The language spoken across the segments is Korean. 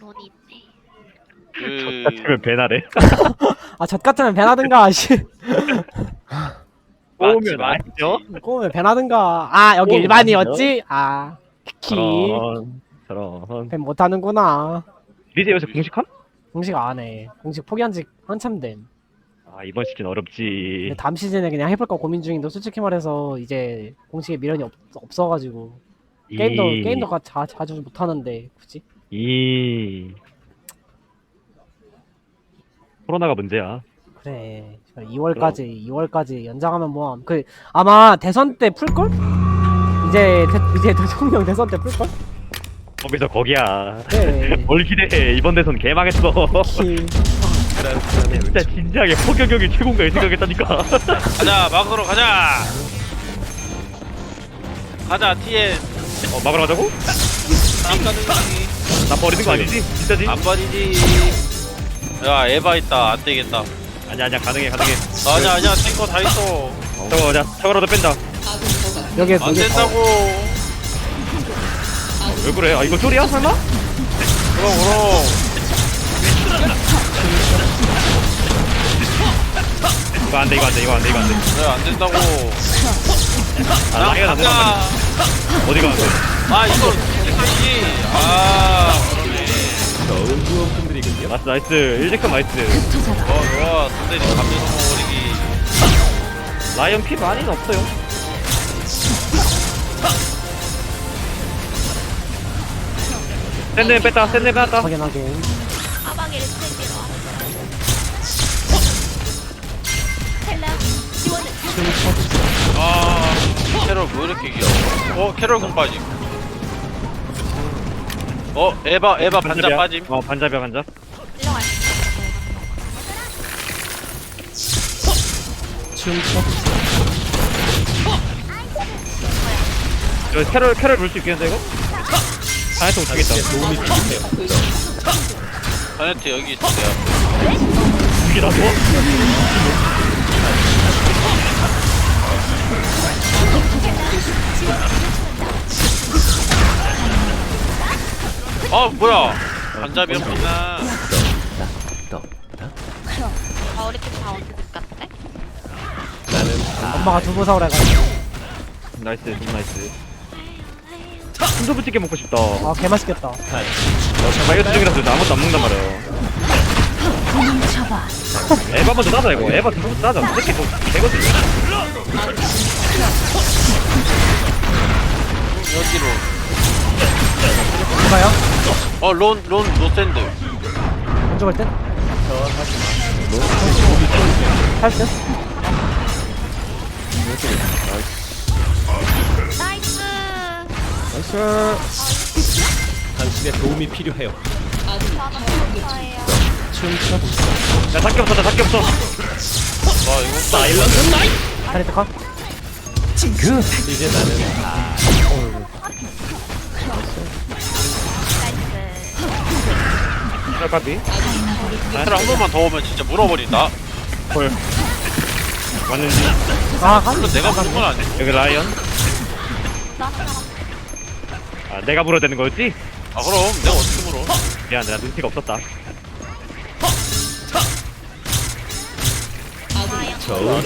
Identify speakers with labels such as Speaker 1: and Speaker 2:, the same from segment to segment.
Speaker 1: 론이 있네.
Speaker 2: 그
Speaker 3: 같으면 배나래.
Speaker 4: 아, 젖 같으면 배나든가, 씨.
Speaker 2: 맞지,
Speaker 3: 꼬우면 아시죠?
Speaker 4: 꼬우면 배나든가. 아, 여기
Speaker 3: 꼬우면
Speaker 4: 일반이었지? 아, 키.
Speaker 3: 저런 저런.
Speaker 4: 배 못하는구나.
Speaker 3: 리제 요새 공식함?
Speaker 4: 공식 안 해. 공식 포기한 지 한참 됨.
Speaker 3: 아 이번 시즌 어렵지.
Speaker 4: 근데 다음 시즌에 그냥 해볼까 고민 중인데 솔직히 말해서 이제 공식에 미련이 없, 없어가지고 게임도
Speaker 3: 이-
Speaker 4: 게임도 가, 자, 자주 못하는데 굳이
Speaker 3: 이 코로나가 문제야.
Speaker 4: 그래 2월까지 2월까지 연장하면 뭐함 그 아마 대선 때 풀걸? 이제 대, 이제 대통령 대선 때 풀걸?
Speaker 3: 거기서 거기야.
Speaker 4: 네
Speaker 3: 뭘 기대해? 이번 대선 개망했어.
Speaker 4: 키.
Speaker 3: 진짜 진지하게 포격력이 최고인가 이 생각했다니까.
Speaker 2: 가자 막으러 가자. 가자 TN
Speaker 3: 어 막으러 가자고?
Speaker 2: 안 가는 거지.
Speaker 3: 나 버리는 거 아니지? 진짜지?
Speaker 2: 안 버리지. 야 에바 있다 안 되겠다.
Speaker 3: 아니야 아니야 가능해 가능해.
Speaker 2: 아니야 아니야 탱커 다 있어.
Speaker 3: 저거 자 저거라도 뺀다.
Speaker 4: 여기
Speaker 2: 안 된다고.
Speaker 3: 왜 그래? 아 이거 쫄이야 설마?
Speaker 2: 그럼 그럼.
Speaker 3: 이거 안돼 이거 안돼 이거 안돼 이거 안돼.
Speaker 2: 그래 안 된다고. 아야
Speaker 3: 나이가
Speaker 2: 가자.
Speaker 3: 나 어디가 안돼?
Speaker 2: 아 이 거 이거지. 아 그러네.
Speaker 3: 나이스 나이스 일직선 나이스.
Speaker 2: 좋아 좋아 선대리 감정 먹어버리기.
Speaker 3: 라이언 피 많이 는 없어요. 샌드맨 뺐다 샌드맨 뺐다.
Speaker 4: 확인 확인
Speaker 1: 까마귀를 챙기러 텔라
Speaker 2: 아 캐롤 왜 이렇게 길어? 어 캐롤 공 빠짐. 어 에바 에바 반자 빠짐.
Speaker 3: 어 반잡이야 반잡.
Speaker 1: 일어갈
Speaker 3: 저 캐럴 캐럴 물수 있겠는데 이거? 못 치겠다. 도움이
Speaker 2: 자네트 여기 있어 내 앞에.
Speaker 3: 이게 나도?
Speaker 2: 아 뭐야.
Speaker 1: 아 우리 팀다 어디 갔대?
Speaker 4: 엄마가 두부 사오라 해가지고
Speaker 3: 나이스 좀 나이스. 순두부 찌개 먹고 싶다.
Speaker 4: 아 개맛있겠다
Speaker 3: 다이어트 중이라서 아무것도 안 먹는단 말이야. 에바 먼저 따자 이거. 에바 두부부터 따자. 새끼 뭐 개거든.
Speaker 2: 여기로.
Speaker 4: 누가요?
Speaker 2: 어 론 론 노샌드.
Speaker 4: 안 죽을 듯? 할 듯?
Speaker 1: 나이스.
Speaker 4: 나이스
Speaker 5: 당신의 도움이 필요해요.
Speaker 3: 야 삭기 없어 나 삭기 없어.
Speaker 2: 와 이거
Speaker 5: 사일런트 나이.
Speaker 4: 다리 컷
Speaker 5: 이제 나는
Speaker 3: 캐럴까지.
Speaker 2: 캐롤 한 번만 더 오면 진짜 물어버린다.
Speaker 3: 헐. 왔는지.
Speaker 4: 아 한?
Speaker 2: 물론 내가 부른 건 아니고.
Speaker 3: 여기 라이언. 아 내가 물어야 되는 거였지?
Speaker 2: 아 그럼 내가 어떻게 물어?
Speaker 3: 미안 내가 눈치가 없었다.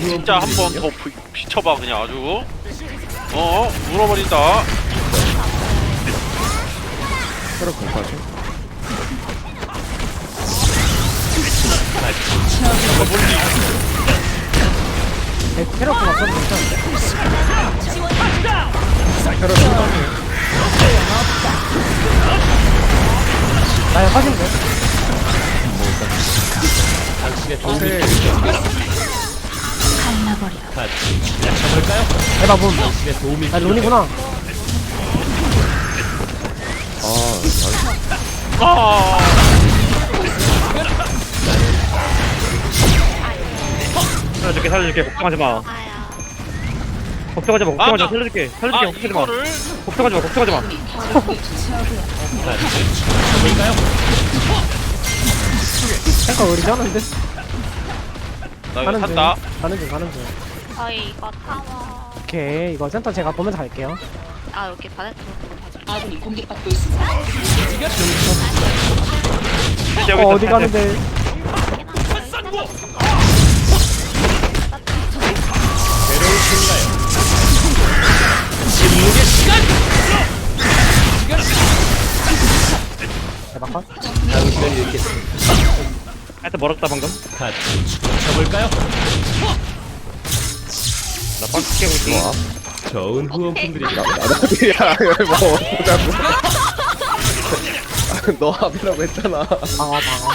Speaker 2: 진짜 한 번 더 비춰봐 그냥 아주. 어 물어버린다.
Speaker 4: 네, 캐럿도 없어도 괜찮은데 나야 빠진데
Speaker 5: 당신의 도움이 필요해요. 같이 약해볼까요?
Speaker 4: 에바 붐
Speaker 5: 당신의 도움이
Speaker 4: 아 론이구나
Speaker 2: 아.
Speaker 3: 살려줄게 살려줄게 걱정하지 마. 걱정하지 마 걱정하지 마
Speaker 2: 아,
Speaker 3: 살려줄게
Speaker 2: 아
Speaker 3: 살려줄게 걱정하지 마.
Speaker 2: 이거를
Speaker 3: 걱정하지 마 걱정하지 마.
Speaker 5: 볼까요?
Speaker 4: 탱커 의리 쩌는데
Speaker 2: 나 이거
Speaker 4: 가는 중
Speaker 2: 샀다.
Speaker 4: 가는 중 가는 중
Speaker 1: 저희 이거 타워.
Speaker 4: 오케이 이거 센터 제가 보면서 갈게요
Speaker 1: 아 여기 봐줘.
Speaker 6: 아군이 공격받고 있습니다.
Speaker 3: 여기
Speaker 4: 어,
Speaker 3: 있다,
Speaker 4: 어디 가는데?
Speaker 5: 당신을 읽겠습니다.
Speaker 3: 하여튼 멀었다 방금
Speaker 5: 같이 춤춰볼까요?
Speaker 3: 나 박스 깨고 있어
Speaker 5: 좋은 후원품들입니다.
Speaker 6: 야, 뭐 어쩌자고. 너 합이라고 했잖아.
Speaker 4: 방어, 방어.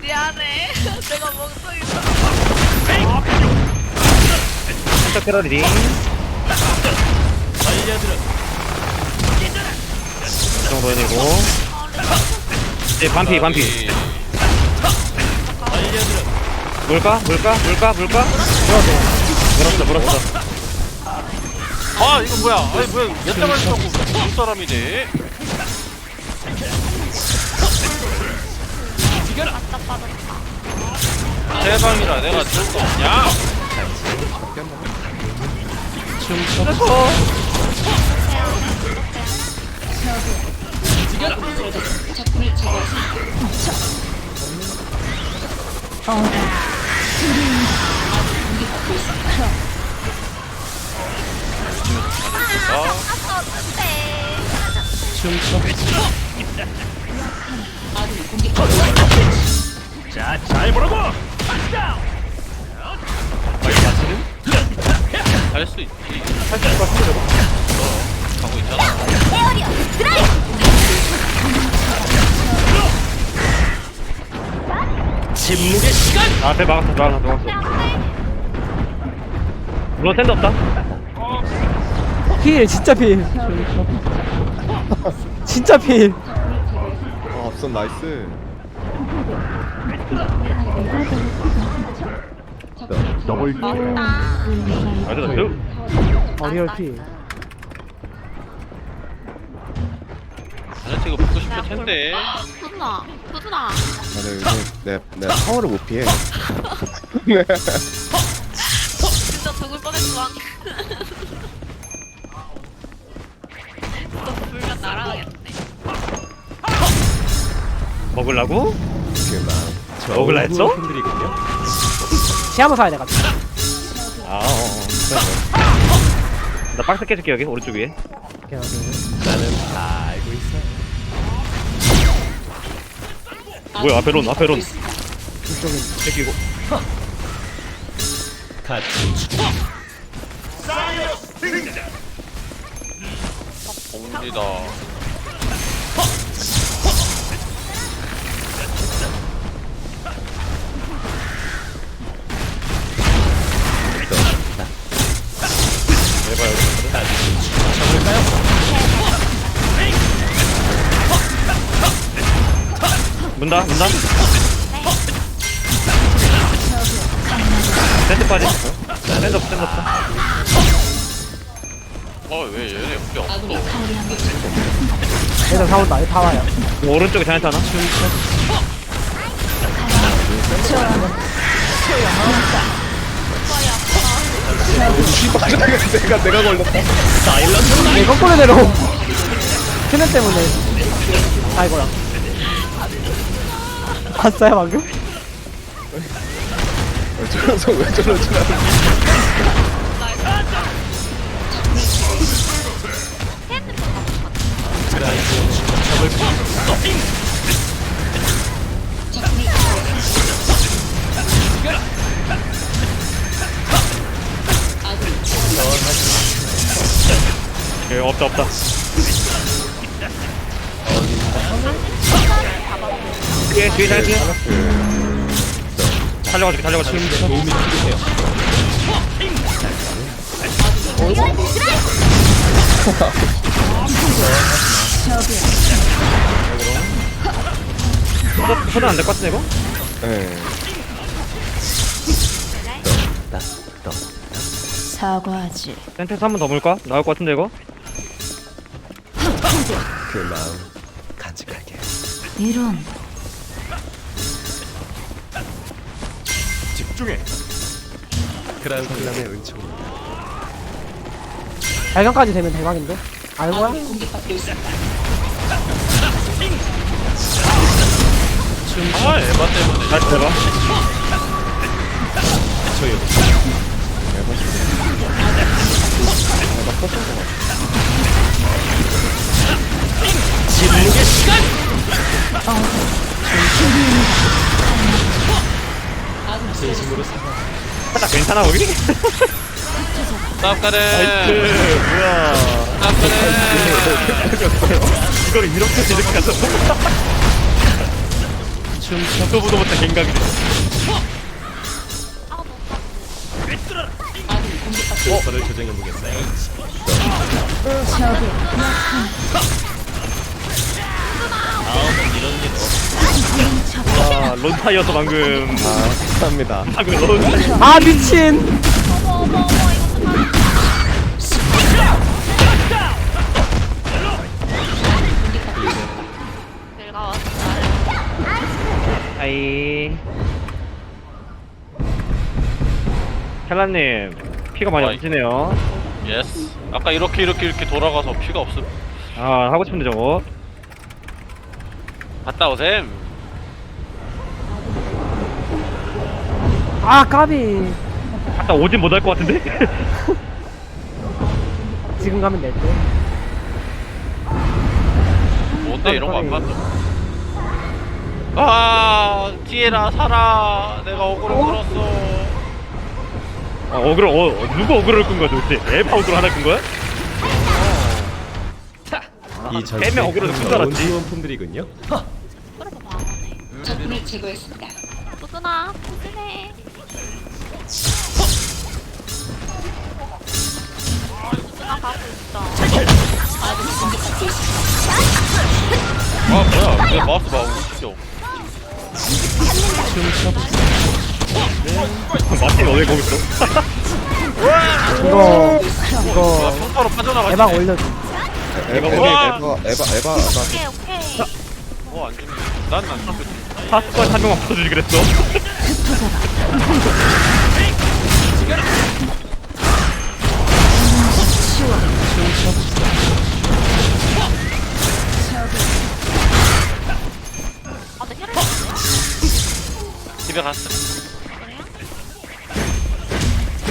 Speaker 1: 미안해. 내가 목소리
Speaker 3: 한쪽 테러리딩
Speaker 5: 알려드려.
Speaker 3: 이 정도 해내고 이제 반피 반피
Speaker 5: 알려드려.
Speaker 3: 물까? 물까? 물까? 물까? 물었어 물었어
Speaker 2: 아 이거 뭐야 아니 뭐야 옛날만 하고 무슨 사람이네 세상이라 내가 들을 거 없냐
Speaker 1: 아까.
Speaker 5: 춤춰. 자, 잘 보라고!
Speaker 2: 할 수 있지 어 가고 있잖아
Speaker 5: 침묵의 시간!
Speaker 3: 아, 앞에 막았어 막았어 막았어 물론 텐드 없다
Speaker 4: 필, 진짜 필. 진짜 필.
Speaker 6: 아, 앞선 나이스. 더블
Speaker 3: 아주 나이스
Speaker 4: 어리얼 필.
Speaker 2: 텐데
Speaker 1: 구준아, 구준아.
Speaker 6: 요즘 내, 내 파워를 못 피해.
Speaker 1: 진짜 죽을 뻔했어. 또 불면 날아가겠네.
Speaker 3: 먹으려고?
Speaker 6: 그만.
Speaker 3: 먹을라 했어?
Speaker 4: 시야모 사야 돼가지고.
Speaker 3: 아, 어, 어. 나 박스 깨줄게 여기 오른쪽 위에
Speaker 4: 오케이, 오케이.
Speaker 3: 뭐야 앞에 론 앞에 론. 뺏기고
Speaker 5: 같이 춤.
Speaker 2: 봅니다
Speaker 3: 문다 문다 텐트 빠지 없어 텐트 없어
Speaker 2: 어왜 얘네 여기 없어
Speaker 4: 얘들 사온다, 얘다 와요.
Speaker 3: 오른쪽에 자이언트 하나
Speaker 6: 내가, 내가, 내가 걸렸다.
Speaker 4: 내 거꾸로 내려. 캐넨 때문에. 아이고야. 봤어요, 방금?
Speaker 6: 왜 저러서 왜 저러지.
Speaker 3: 예, 없다 없다 뒤에 뒤에 자이언트 살려가지고 살려가지고
Speaker 5: 도움이 필요해요.
Speaker 3: 소전 안될 것 같은데 이거?
Speaker 6: 예.
Speaker 7: 사과하지.
Speaker 3: 센터에서 한 번 더 물까? 나올 것 같은데 이거?
Speaker 5: 그 마음 간직할게.
Speaker 7: 이런
Speaker 5: 집중해. 그란 설람의 은총.
Speaker 4: 발견까지 되면 대박인데? 알고야?
Speaker 2: 아 에바 때문에
Speaker 3: 나 들어봐
Speaker 5: 조용. 진국의 진심으로 사과.
Speaker 3: 살짝 괜찮아 거기?
Speaker 2: 가네.
Speaker 3: 나이스. 뭐야.
Speaker 2: 싸움 가네.
Speaker 3: 이걸 이렇게 이렇게 가서 저보다 못한 갱각이 됐어.
Speaker 5: 순서를 조정해 보겠어요.
Speaker 7: 적의
Speaker 3: 아 론타이어서 방금.
Speaker 6: 아 감사합니다.
Speaker 3: 방금
Speaker 4: 론아 미친
Speaker 1: 어머 어머 어머 이거 좀 내가 왔어
Speaker 3: 아이. 켈라님 피가 많이
Speaker 2: 어이.
Speaker 3: 없으시네요.
Speaker 2: 예스 아까 이렇게 이렇게 이렇게 돌아가서 피가 없음
Speaker 3: 아 하고 싶은데 저거
Speaker 2: 갔다 오셈.
Speaker 4: 아 까비.
Speaker 3: 갔다 오진 못할 것 같은데?
Speaker 4: 지금 가면 될 듯.
Speaker 2: 뭔데 이런 거 안 봤어? 아 티에라 살아 내가 어그로 끌었어.
Speaker 3: 아 어그로 어 누구 어그로를 끈 거야 도대체? 에바 어그로 하나 끈 거야?
Speaker 5: 이
Speaker 3: 빼면
Speaker 5: 전투에
Speaker 3: 어그로도
Speaker 5: 나온
Speaker 3: 알았지.
Speaker 5: 후원품들이군요.
Speaker 1: 그래도 망하네
Speaker 7: 적군을 제거했습니다.
Speaker 1: 부순아 부순해. 부순아 가고 있어
Speaker 2: 아 뭐야. 왜 마우스 봐 움직여?
Speaker 3: 마틴 어디 거기 있어?
Speaker 4: 이거 이거
Speaker 2: 아 평타로 빠져나가지.
Speaker 4: 대박 올려줘.
Speaker 6: 에바 에바. 에바 에바.
Speaker 1: 오케이 오케이.
Speaker 2: 어안 죽네. 난안 죽겠지
Speaker 3: 파스권 한 명만 붙어주지 그랬어
Speaker 1: 아나
Speaker 2: 집에 갔어?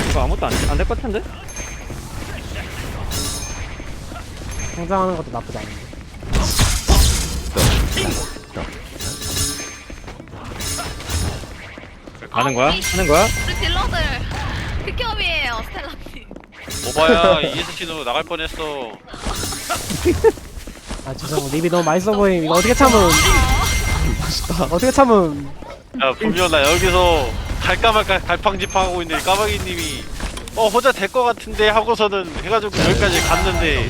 Speaker 3: 이거 아무것도 안 될 것 같은데?
Speaker 4: 성장하는 것도 나쁘지 않은데
Speaker 3: 가는 거야?
Speaker 1: 우리-
Speaker 3: 하는 거야?
Speaker 1: 우리 딜러들. 극혐이에요 스텔라님.
Speaker 2: 오바야 ESC도 나갈 뻔했어.
Speaker 4: 아 죄송 립이 너무 맛있어 보임 이거 어떻게 참음? 어떻게 참음?
Speaker 2: 야 분명 나 여기서 갈까 말까 갈팡질팡하고 있는데 까마귀님이 어 혼자 될것 같은데 하고서는 해가지고 여기까지 갔는데.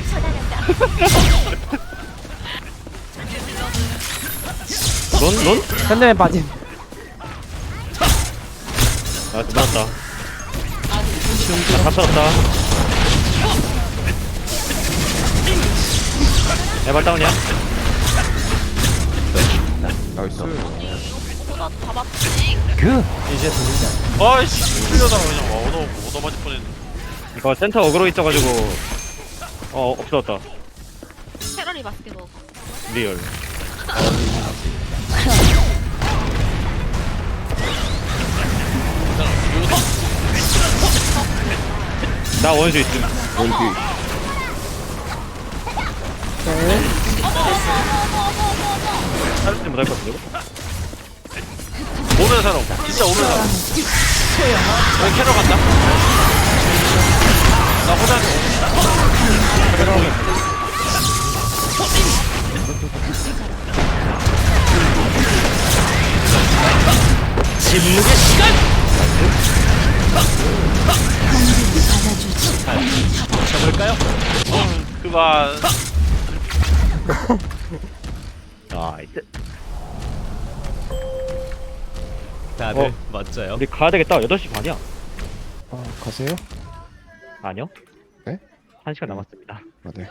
Speaker 3: 넌? 넌?
Speaker 4: 현대맨 빠짐
Speaker 3: 아 끝났다 다 찾았다. 에바 다운이야?
Speaker 6: 나이스.
Speaker 1: 맞지
Speaker 5: 이제 들린다.
Speaker 2: 아이씨 풀려다가 그냥 와 얻어 얻어 맞을 뻔했네.
Speaker 3: 이거 센터 어그로 있어가지고 어 없어졌다.
Speaker 1: 캐럴이 맛있게 먹어.
Speaker 3: 리얼 나 원수 있음.
Speaker 4: 네.
Speaker 3: 살지 못할 것 같은데
Speaker 2: 오는 사람 진짜 오는 사람. 여기 캐러 간다. 나 혼자
Speaker 5: 진국의 시간. 쳐볼까요?
Speaker 2: 그만
Speaker 3: 나이스
Speaker 5: 다들
Speaker 3: 어.
Speaker 5: 멋져요.
Speaker 3: 우리 가야 되겠다 8시 반이야
Speaker 6: 아 가세요?
Speaker 3: 아니요
Speaker 6: 네?
Speaker 3: 1시간 남았습니다
Speaker 6: 아 네.